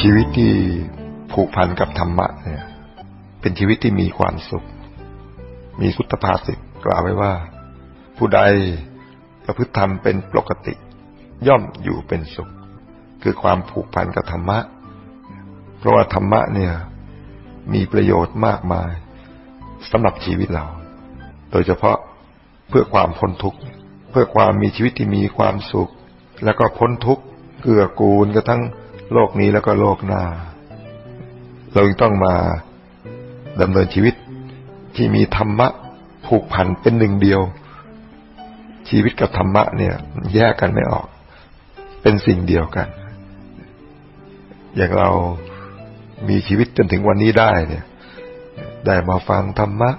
ชีวิตที่ผูกพันกับธรรมะเนี่ย เป็นชีวิตที่มีความสุข มีสุตภาษิตกล่าวไว้ว่า ผู้ใดประพฤติธรรมเป็นปกติ ย่อมอยู่เป็นสุข คือความผูกพันกับธรรมะ เพราะว่าธรรมะเนี่ย มีประโยชน์มากมายสำหรับชีวิตเรา โดยเฉพาะเพื่อความพ้นทุกข์เพื่อความมีชีวิตที่มีความสุข แล้วก็พ้นทุกข์เกื้อกูลกระทั่ง โลกนี้แล้วก็โลกหน้า เราต้องมาดำเนินชีวิตที่มีธรรมะผูกพันเป็นหนึ่งเดียว ชีวิตกับธรรมะเนี่ย แยกกันไม่ออก เป็นสิ่งเดียวกัน อย่างเรามีชีวิตจนถึงวันนี้ได้เนี่ย ได้มาฟังธรรมะ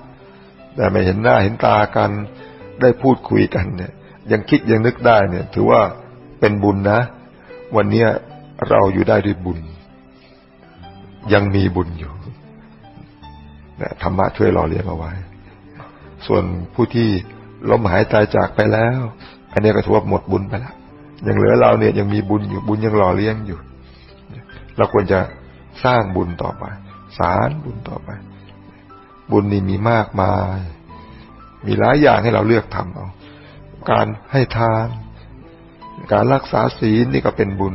ได้มาเห็นหน้าเห็นตากัน ได้พูดคุยกันเนี่ย ยังคิดยังนึกได้เนี่ย ถือว่าเป็นบุญนะ วันเนี้ย เราอยู่ได้ด้วยบุญ ยังมีบุญอยู่นะธรรมะช่วยหล่อเลี้ยงเอาไว้ ส่วนผู้ที่ล้มหายตายจากไปแล้ว อันนี้ก็ถือว่าหมดบุญไปแล้วยังเหลือเราเนี่ยยังมีบุญอยู่บุญยังหล่อเลี้ยงอยู่ เราควรจะสร้างบุญต่อไป สารบุญต่อไป บุญนี่มีมากมาย มีหลายอย่างให้เราเลือกทำเอา การให้ทาน การรักษาศีลนี่ก็เป็นบุญ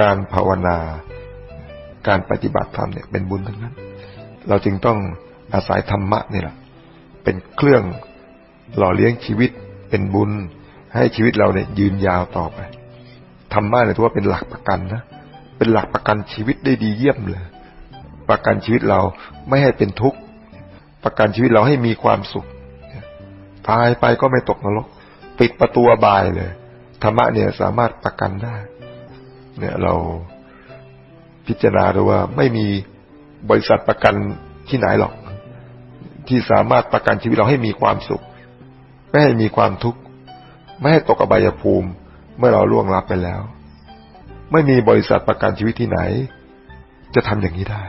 การภาวนา การปฏิบัติธรรมเนี่ยเป็นบุญทั้งนั้น เราจึงต้องอาศัยธรรมะนี่แหละเป็นเครื่องหล่อเลี้ยงชีวิตเป็นบุญ ให้ชีวิตเราเนี่ยยืนยาวต่อไปธรรมะเนี่ยถือว่าเป็นหลักประกันนะเป็นหลักประกันชีวิตได้ดีเยี่ยมเลย ประกันชีวิตเราไม่ให้เป็นทุกข์ประกันชีวิตเราให้มีความสุขตายไปก็ไม่ตกนรก ปิดประตูบายเลยธรรมะเนี่ยสามารถประกันได้ เนี่ยเราพิจารณาดูว่าไม่มีบริษัทประกันที่ไหนหรอก ที่สามารถประกันชีวิตเราให้มีความสุข ไม่ให้มีความทุกข์ไม่ให้ตกอบายภูมิเมื่อเราล่วงลับไปแล้ว ไม่มีบริษัทประกันชีวิตที่ไหน จะทำอย่างนี้ได้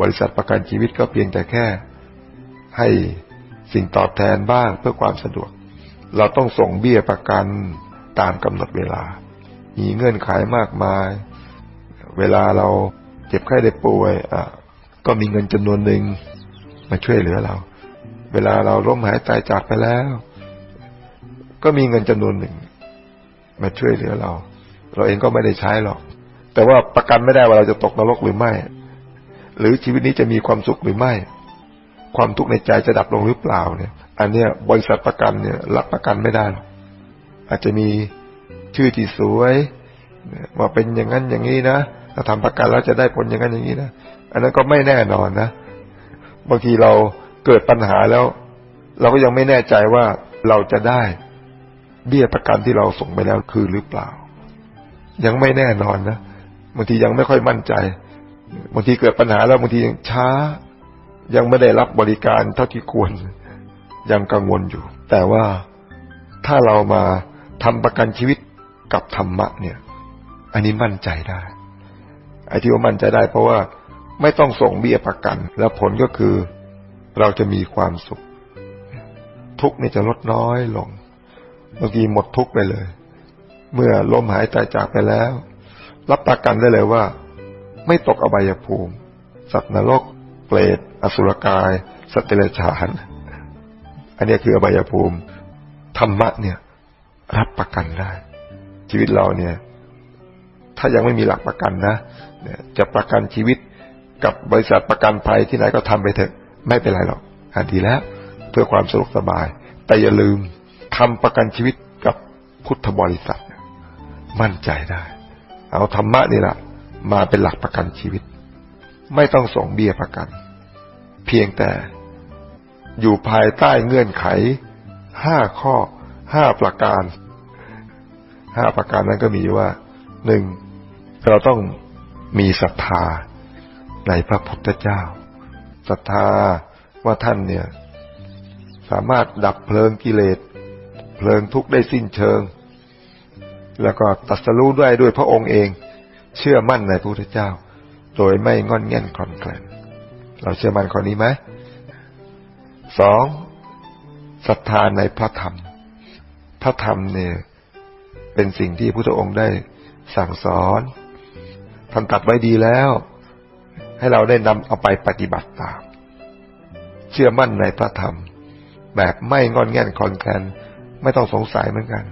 บริษัทประกันชีวิตก็เพียงแต่แค่ ให้สิ่งตอบแทนบ้างเพื่อความสะดวก เราต้องส่งเบี้ยประกันตามกำหนดเวลา มีเงื่อนไขมากมาย เวลาเราเจ็บไข้ได้ป่วยอะก็มีเงินจำนวนหนึ่งมาช่วยเหลือเรา เวลาเราล้มหายตายจากไปแล้ว ก็มีเงินจำนวนหนึ่ง มาช่วยเหลือเรา เราเองก็ไม่ได้ใช้หรอก แต่ว่าประกันไม่ได้ว่าเราจะตกนรกหรือไม่ หรือชีวิตนี้จะมีความสุขหรือไม่ ความทุกข์ในใจจะดับลงหรือเปล่าเนี่ย อันเนี้ยบริษัทประกันเนี่ย รับประกันไม่ได้อาจจะมี ชื่อที่สวยว่าเป็นอย่างนั้นอย่างนี้นะถ้าทำประกันแล้วจะได้ผลอย่างนั้นอย่างนี้นะอันนั้นก็ไม่แน่นอนนะบางทีเราเกิดปัญหาแล้ว เราก็ยังไม่แน่ใจว่าเราจะได้เบี้ยประกันที่เราส่งไปแล้วคือหรือเปล่า ยังไม่แน่นอนนะบางทียังไม่ค่อยมั่นใจบางทีเกิดปัญหาแล้วบางทียังช้า ยังไม่ได้รับบริการเท่าที่ควรยังกังวลอยู่ แต่ว่าถ้าเรามา ทำประกันชีวิตกับธรรมะเนี่ย อันนี้มั่นใจได้ไอ้ที่ว่ามั่นใจได้ เพราะว่าไม่ต้องส่งเบี้ยประกัน แล้วผลก็คือเราจะมีความสุข ทุกเนี่ยจะลดน้อยลงบางทีหมดทุกไปเลย เมื่อลมหายใจจากไปแล้ว รับประกันได้เลยว่า ไม่ตกอบายภูมิ สัตว์นรกเปรตอสุรกาย สัตว์เดรัจฉาน อันนี้คืออบายภูมิ ธรรมะเนี่ย รับประกันได้ ชีวิตเราเนี่ย ถ้ายังไม่มีหลักประกันนะจะประกันชีวิตกับบริษัทประกันภัยที่ไหนก็ทำไปเถอะ ไม่เป็นไรหรอกอันดีแล้ว เพื่อความสะดวกสบาย แต่อย่าลืมทำประกันชีวิตกับพุทธบริษัท มั่นใจได้ เอาธรรมะนี่แหละมาเป็นหลักประกันชีวิต ไม่ต้องส่งเบี้ยประกัน เพียงแต่อยู่ภายใต้เงื่อนไขห้าข้อ ห้าประการห้าประการนั้นก็มีว่าหนึ่งเราต้องมีศรัทธาในพระพุทธเจ้าศรัทธาว่าท่านเนี่ย สามารถดับเพลิงกิเลสเพลิงทุกข์ได้สิ้นเชิง แล้วก็ตัดสรู้ด้วยด้วยพระองค์เอง เชื่อมั่นในพระพุทธเจ้า โดยไม่งอนแง่นคลอนแคลนเราเชื่อมั่นข้อนี้ไหมสองศรัทธาในพระธรรม ระธรรมเนี่ย เป็นสิ่งที่พระพุทธองค์ได้สั่งสอนท่านตัดไว้ดีแล้ว ให้เราได้นำเอาไปปฏิบัติตาม เชื่อมั่นในพระธรรม แบบไม่งอนแง่นคอนแคลนไม่ต้องสงสัยเหมือนกัน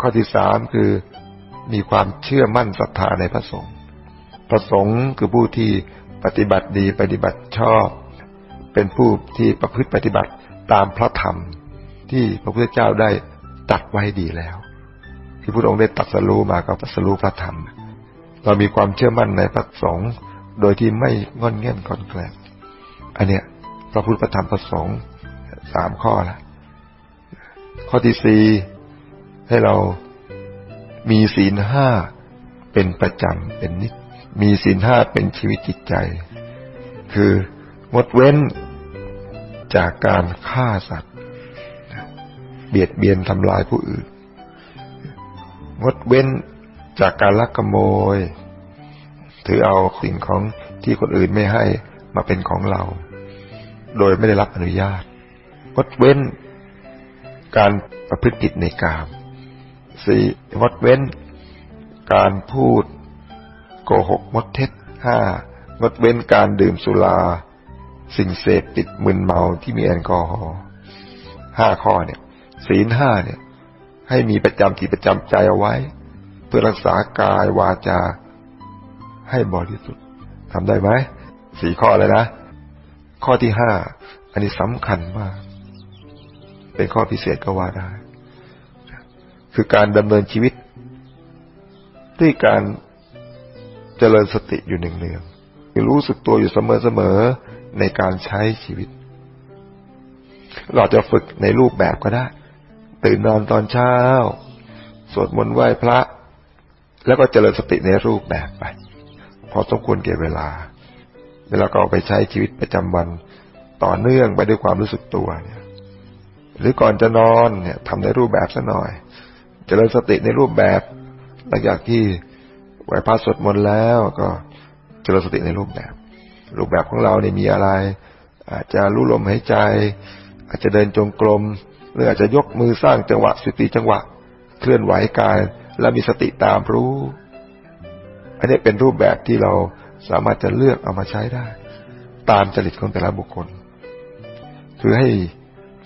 ข้อที่สามคือมีความเชื่อมั่นศรัทธาในพระสงฆ์พระสงฆ์คือผู้ที่ปฏิบัติดีปฏิบัติชอบ เป็นผู้ที่ประพฤติปฏิบัติตามพระธรรม ที่พระพุทธเจ้าได้ตัดไว้ดีแล้ว ที่พระองค์ได้ตัดสรู้มาก็ตัดสรู้พระธรรม เรามีความเชื่อมั่นในพระสงฆ์โดยที่ไม่งอนเง่นคอนแกลนอันเนี้ยพระพุทธธรรมประสงค์สามข้อละข้อที่สี่ให้เรามีศีลห้าเป็นประจำเป็นนิมีศีลห้าเป็นชีวิตจิตใจ คืองดเว้นจากการฆ่าสัตว์ เบียดเบียนทำลายผู้อื่น งดเว้นจากการลักขโมย ถือเอาสิ่งของที่คนอื่นไม่ให้มาเป็นของเรา โดยไม่ได้รับอนุญาต งดเว้นการประพฤติผิดในกามสี่งดเว้น การพูดโกหกมดเท็จห้างดเว้นการดื่มสุรา สิ่งเสพติดมึนเมาที่มีแอลกอฮอล์ห้าข้อเนี่ย ศีลห้าเนี่ย ให้มีประจำจิตประจำใจเอาไว้ เพื่อรักษากายวาจา ให้บริสุทธิ์ทำได้ไหมสี่ข้อเลยนะ ข้อที่ห้าอันนี้สำคัญมาก เป็นข้อพิเศษก็ว่าได้ คือการดำเนินชีวิต ด้วยการเจริญสติอยู่หนึ่งเนืองรู้สึกตัวอยู่เสมอๆในการใช้ชีวิต เราจะฝึกในรูปแบบก็ได้ ตื่นนอนตอนเช้า สวดมนต์ไหว้พระ แล้วก็เจริญสติในรูปแบบไป พอสมควรเก็บเวลา เวลาก็เอาไปใช้ชีวิตประจำวันต่อเนื่องไปด้วยความรู้สึกตัวเนี่ยหรือก่อนจะนอนเนี่ยทำในรูปแบบซะหน่อย เจริญสติในรูปแบบ หลังจากที่ไหวพระสวดมนต์แล้วก็เจริญสติในรูปแบบ รูปแบบของเราเนี่ยมีอะไร อาจจะรู้ลมหายใจ อาจจะเดินจงกรม รืออาจจะยกมือสร้างจังหวะสติจังหวะ เคลื่อนไหวกายแล้วมีสติตามรู้ อันนี้เป็นรูปแบบที่เราสามารถจะเลือกเอามาใช้ได้ ตามจริตของแต่ละบุคคล คือให้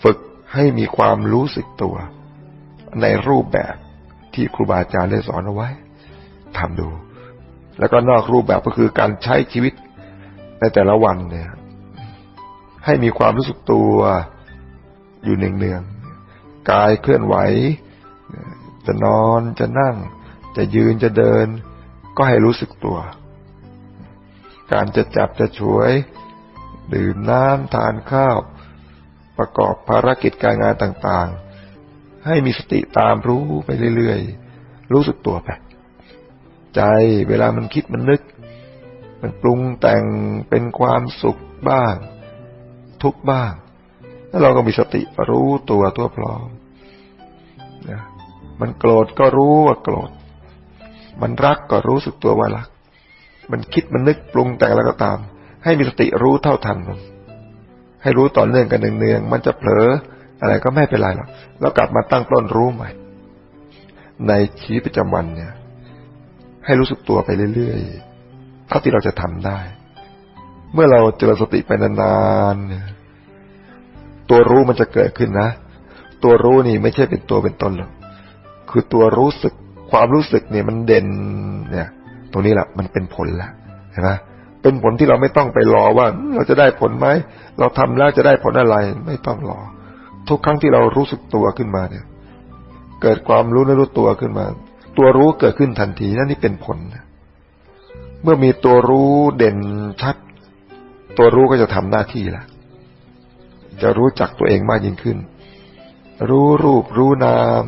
ฝึกให้มีความรู้สึกตัว ในรูปแบบที่ครูบาอาจารย์ได้สอนเอาไว้ทำดู แล้วก็นอกรูปแบบก็คือการใช้ชีวิตในแต่ละวันเนี่ยให้มีความรู้สึกตัวอยู่เนืองๆ กายเคลื่อนไหว จะนอนจะนั่ง จะยืนจะเดิน ก็ให้รู้สึกตัว การจะจับจะช่วย ดื่มน้ำทานข้าว ประกอบภารกิจการงานต่างๆ ให้มีสติตามรู้ไปเรื่อยๆ รู้สึกตัวไป ใจเวลามันคิดมันนึก มันปรุงแต่งเป็นความสุขบ้าง ทุกบ้าง แล้วเราก็มีสติรู้ตัวตัวพร้อมนะมันโกรธก็รู้ว่าโกรธ มันรักก็รู้สึกตัวว่ารัก มันคิดมันนึกปรุงแต่งแล้วก็ตาม ให้มีสติรู้เท่าทันมันให้รู้ต่อเนื่องกันเนืองๆมันจะเผลออะไรก็ไม่เป็นไรหรอกแล้วกลับมาตั้งต้นรู้ใหม่ ในชีวิตประจำวันเนี่ย ให้รู้สึกตัวไปเรื่อยๆเท่าที่เราจะทำได้ เมื่อเราเจริญสติไปนานๆเนี่ย ตัวรู้มันจะเกิดขึ้นนะ ตัวรู้นี่ไม่ใช่เป็นตัวเป็นตนหรอกคือตัวรู้สึกความรู้สึกเนี่ยมันเด่นเนี่ย ตรงนี้แหละมันเป็นผลแล้วเห็นไหมเป็นผลที่เราไม่ต้องไปรอว่า เราจะได้ผลไหมเราทำแล้วจะได้ผลอะไร ไม่ต้องรอ ทุกครั้งที่เรารู้สึกตัวขึ้นมาเนี่ย เกิดความรู้และรู้ตัวขึ้นมา ตัวรู้เกิดขึ้นทันทีนั่นนี่เป็นผลเมื่อมีตัวรู้เด่นชัด ตัวรู้ก็จะทำหน้าที่แล้ว จะรู้จักตัวเองมากยิ่งขึ้น รู้รูปรู้นาม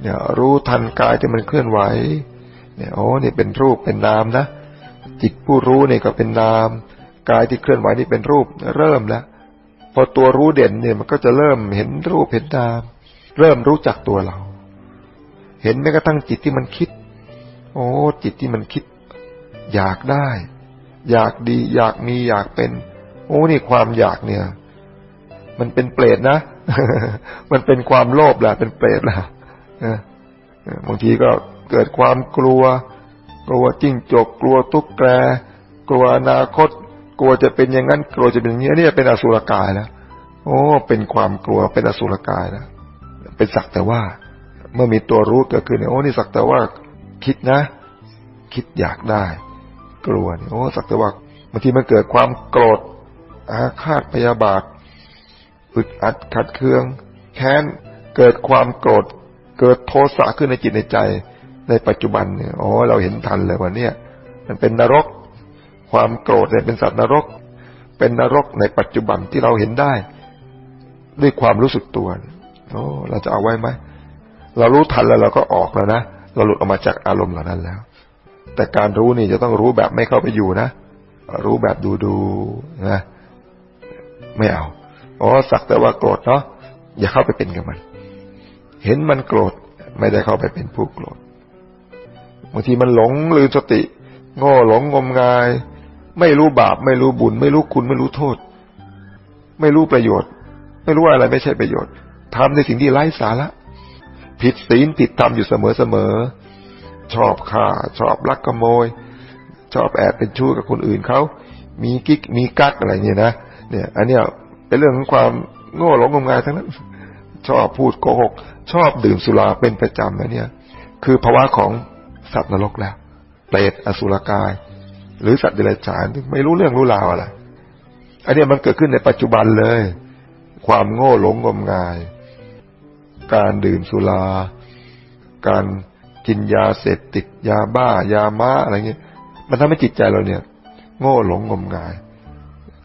เนี่ยรู้ทันกายที่มันเคลื่อนไหว เนี่ยโอ้นี่เป็นรูปเป็นนามนะ จิตผู้รู้เนี่ยก็เป็นนาม กายที่เคลื่อนไหวนี่เป็นรูปเริ่มแล้ว พอตัวรู้เด่นเนี่ยมันก็จะเริ่มเห็นรูปเห็นนาม เริ่มรู้จักตัวเรา เห็นแม้กระทั่งจิตที่มันคิด โอ้จิตที่มันคิด อยากได้ อยากดี อยากมีอยากเป็น โอ้นี่ความอยากเนี่ย มันเป็นเปรตนะ มันเป็นความโลภแหละเป็นเปรตแหละบางทีก็เกิดความกลัว กลัวจิ้งจก กลัวตุ๊กแก กลัวอนาคต กลัวจะเป็นอย่างนั้น กลัวจะเป็นอย่างนี้นี่เป็นอสุรกายแล้วโอ้ เป็นความกลัว เป็นอสุรกายแล้วเป็นสักแต่ว่า เมื่อมีตัวรู้เกิดขึ้นเนี่ยโอ้นี่สักแต่ว่าคิดนะ คิดอยากได้ กลัวเนี่ยโอ้สักแต่ว่าบางทีมันเกิดความโกรธอาฆาตพยาบาท อึดอัดขัดเคือง แค้นเกิดความโกรธ เกิดโทสะขึ้นในจิตในใจ ในปัจจุบันเนี่ยอ๋อเราเห็นทันเลยว่าเนี่ย มันเป็นนรก ความโกรธเนี่ยเป็นสัตว์นรก เป็นนรกในปัจจุบันที่เราเห็นได้ ด้วยความรู้สึกตัวโอ้เราจะเอาไว้ไหมเรารู้ทันแล้วเราก็ออกแล้วนะเราหลุดออกมาจากอารมณ์เหล่านั้นแล้ว แต่การรู้นี่จะต้องรู้แบบไม่เข้าไปอยู่นะ รู้แบบดูดูนะ ไม่เอา อ๋อสักแต่ว่าโกรธเนาะอย่าเข้าไปเป็นกับมัน เห็นมันโกรธไม่ได้เข้าไปเป็นผู้โกรธบางทีมันหลงลืมสติโง่หลงงมงาย ไม่รู้บาป ไม่รู้บุญ ไม่รู้คุณไม่รู้โทษ ไม่รู้ประโยชน์ ไม่รู้อะไรไม่ใช่ประโยชน์ทำในสิ่งที่ไร้สาระผิดศีลผิดธรรมอยู่เสมอเสมอชอบฆ่า ชอบลักขโมย ชอบแอบเป็นชู้กับคนอื่นเขา มีกิ๊กมีกั๊กอะไรเนี่ยนะ เนี่ย อันเนี้ย เป็นเรื่องของความโง่หลงงมงายทั้งนั้น ชอบพูดโกหก ชอบดื่มสุราเป็นประจำนะเนี่ย คือภาวะของสัตว์นรกแล้ว เปรตอสุรกาย หรือสัตว์เดรัจฉานไม่รู้เรื่องรู้ราวอะไรอันนี้มันเกิดขึ้นในปัจจุบันเลย ความโง่หลงงมงาย การดื่มสุรา การกินยาเสพติดยาบ้ายาม้าอะไรเงี้ย มันทำให้จิตใจเราเนี่ย โง่หลงงมงาย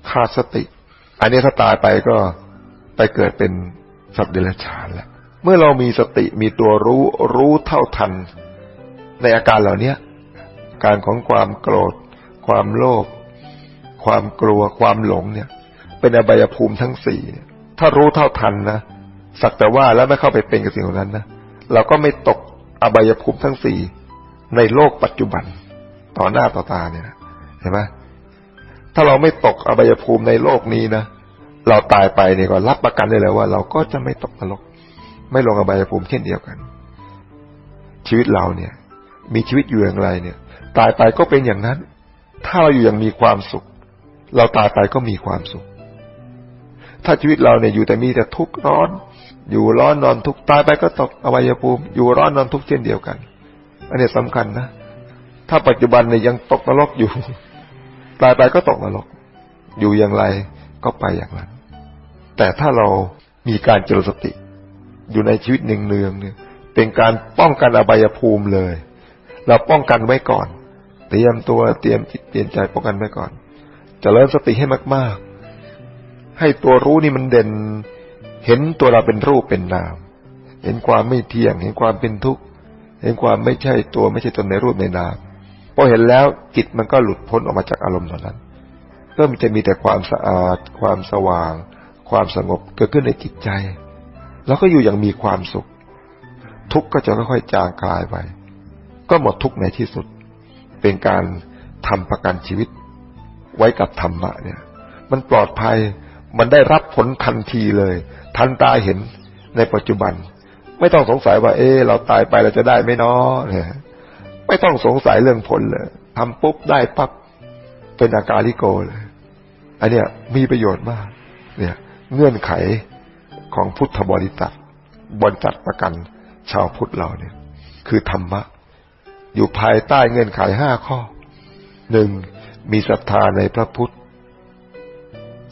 ขาดสติ อันนี้ถ้าตายไปก็ไปเกิดเป็นสัตว์เดรัจฉานแล้วเมื่อเรามีสติมีตัวรู้รู้เท่าทัน ในอาการเหล่านี้การของความโกรธ ความโลภความกลัวความหลงเนี่ย เป็นอบายภูมิทั้งสี่ถ้ารู้เท่าทันนะสักแต่ว่าแล้วไม่เข้าไปเป็นกับสิ่งเหล่านั้นนะเราก็ไม่ตกอบายภูมิทั้งสี่ในโลกปัจจุบัน ต่อหน้าต่อตาเนี่ยเห็นไหมถ้าเราไม่ตกอบายภูมิในโลกนี้นะ เราตายไปเนี่ยก็รับประกันได้เลยว่า เราก็จะไม่ตกนรก ไม่ลงอบายภูมิเช่นเดียวกัน ชีวิตเราเนี่ย มีชีวิตอยู่อย่างไรเนี่ย ตายไปก็เป็นอย่างนั้น ถ้าเราอยู่อย่างมีความสุข เราตายไปก็มีความสุข ถ้าชีวิตเราเนี่ยอยู่แต่มีแต่ทุกข์ร้อน อยู่ร้อนนอนทุกข์ตายไปก็ตกอวัยภูมิ อยู่ร้อนนอนทุกข์เช่นเดียวกัน อันนี้สำคัญนะถ้าปัจจุบันเนี่ยยังตกนรกอยู่ ตายไปก็ตกนรก อยู่อย่างไรก็ไปอย่างนั้น แต่ถ้าเรามีการเจริญสติ อยู่ในชีวิตหนึ่งเนืองเนี่ยเป็นการป้องกันอบายภูมิเลย เราป้องกันไว้ก่อน เตรียมตัวเตรียมจิตเตรียมใจป้องกันไว้ก่อนจเจริญสติให้มาก ๆ ให้ตัวรู้นี่มันเด่น เห็นตัวเราเป็นรูปเป็นนาม เห็นความไม่เที่ยง เห็นความเป็นทุกข์ เห็นความไม่ใช่ตัวไม่ใช่ตนในรูปในนามพอเห็นแล้วจิตมันก็หลุดพ้นออกมาจากอารมณ์เหล่านั้น ก็มันจะมีแต่ความสะอาด ความสว่าง ความสงบเกิดขึ้นในจิตใจ แล้วก็อยู่อย่างมีความสุข ทุกข์ก็จะค่อยๆจางคลายไป ก็หมดทุกข์ในที่สุด เป็นการทำประกันชีวิต ไว้กับธรรมะเนี่ย มันปลอดภัยมันได้รับผลทันทีเลย ทันตาเห็นในปัจจุบัน ไม่ต้องสงสัยว่า เออเราตายไปเราจะได้ไหม่นาะเนี่ยไม่ต้องสงสัยเรื่องผลเลยทำปุ๊บได้ปั๊บเป็นอาการลิโกเลย อันเนี้ยมีประโยชน์มาก เนี่ย เงื่อนไขของพุทธบริษัทบริษัทประกันชาวพุทธเราเนี่ย คือธรรมะ อยู่ภายใต้เงื่อนไขห้าข้อหนึ่งมีศรัทธาในพระพุทธ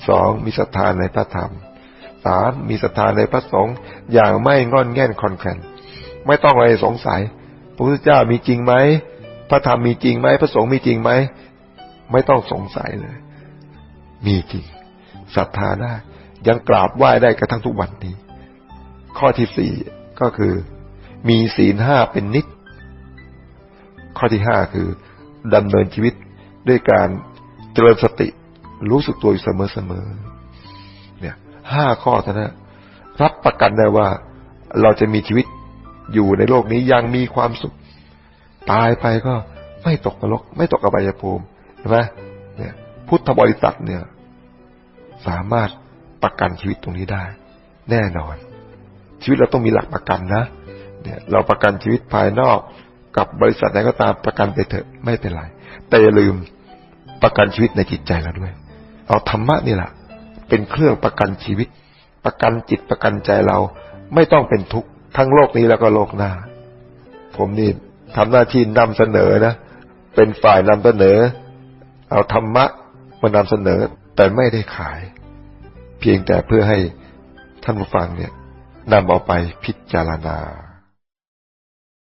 สองมีศรัทธาในพระธรรมสามมีศรัทธาในพระสงฆ์อย่างไม่งอนแง่นคอนแคนไม่ต้องอะไรสงสัยพระพุทธเจ้ามีจริงไหมพระธรรมมีจริงไหมพระสงฆ์มีจริงไหมไม่ต้องสงสัยเลย มีจริงศรัทธาได้ ยังกราบไหว้ได้กระทั่งทุกวันนี้ ข้อที่สี่ก็คือ มีศีลห้าเป็นนิด ข้อที่ห้าคือดำเนินชีวิตด้วยการเจริญสติรู้สึกตัวอยู่เสมอๆเนี่ยห้าข้อเท่านั้นรับประกันได้ว่าเราจะมีชีวิตอยู่ในโลกนี้ยังมีความสุข ตายไปก็ไม่ตกนรก ไม่ตกอบายภูมิใช่ไหมเนี่ย พุทธบริษัทเนี่ย สามารถ ประกันชีวิตตรงนี้ได้ แน่นอน ชีวิตเราต้องมีหลักประกันนะ เนี่ย เราประกันชีวิตภายนอกกับบริษัทไหนก็ตามประกันไปเถอะไม่เป็นไร แต่อย่าลืมประกันชีวิตในจิตใจเราด้วย เอาธรรมะนี่แหละเป็นเครื่องประกันชีวิต ประกันจิตประกันใจเรา ไม่ต้องเป็นทุกข์ทั้งโลกนี้แล้วก็โลกหน้า ผมนี่ทำหน้าที่นำเสนอนะเป็นฝ่ายนำเสนอ เอาธรรมะมานำเสนอแต่ไม่ได้ขาย เพียงแต่เพื่อให้ท่านผู้ฟังเนี่ยนำเอาไปพิจารณา